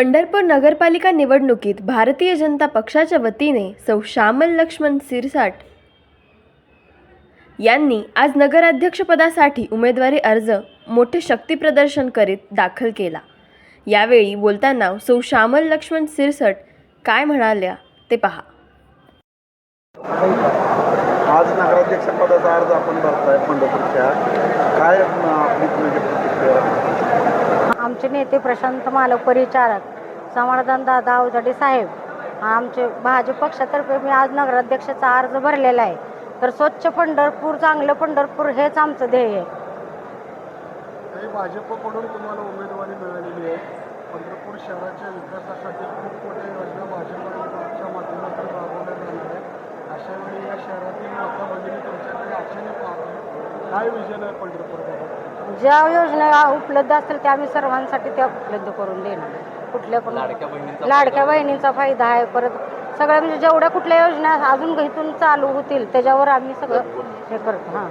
पंढरपूर नगरपालिका निवडणुकीत भारतीय जनता पक्षाच्या वतीने सौ श्यामल लक्ष्मण सिरसाट यांनी आज नगराध्यक्षपदासाठी उमेदवारी अर्ज मोठे शक्तीप्रदर्शन करीत दाखल केला. यावेळी बोलताना सौ श्यामल लक्ष्मण सिरसट काय म्हणाल्या ते पहा. आज नगराध्यक्षपदाचा अर्ज आपण भरताय पंढरपूरच्या. काय आपली म्हणजे आमचे नेते प्रशांत मालक परिचारक समाधान दादा अवजाडे साहेब आमचे भाजप पक्षातर्फे मी आज नगराध्यक्षाचा अर्ज भरलेला आहे. तर स्वच्छ पंढरपूर चांगलं पंढरपूर हेच आमचं ध्येय आहे. भाजपकडून तुम्हाला उमेदवारी मिळालेली आहे. पंढरपूर शहराच्या विकासासाठी खूप मोठ्या योजना भाजपच्या माध्यमातून राबवल्या जाणार आहेत. अशा वेळी या शहरातील माता भगिनी तुमच्याकडे आशेने पाहतात काय विजन आहे पंढरपूरमध्ये? ज्या योजना उपलब्ध असतील त्या आम्ही सर्वांसाठी त्या उपलब्ध करून देणार. कुठल्या पण लाडक्या बहिणींचा फायदा आहे. परत सगळ्या म्हणजे जेवढ्या कुठल्या योजना अजून इथून चालू होतील त्याच्यावर आम्ही सगळं हे करतो. हां.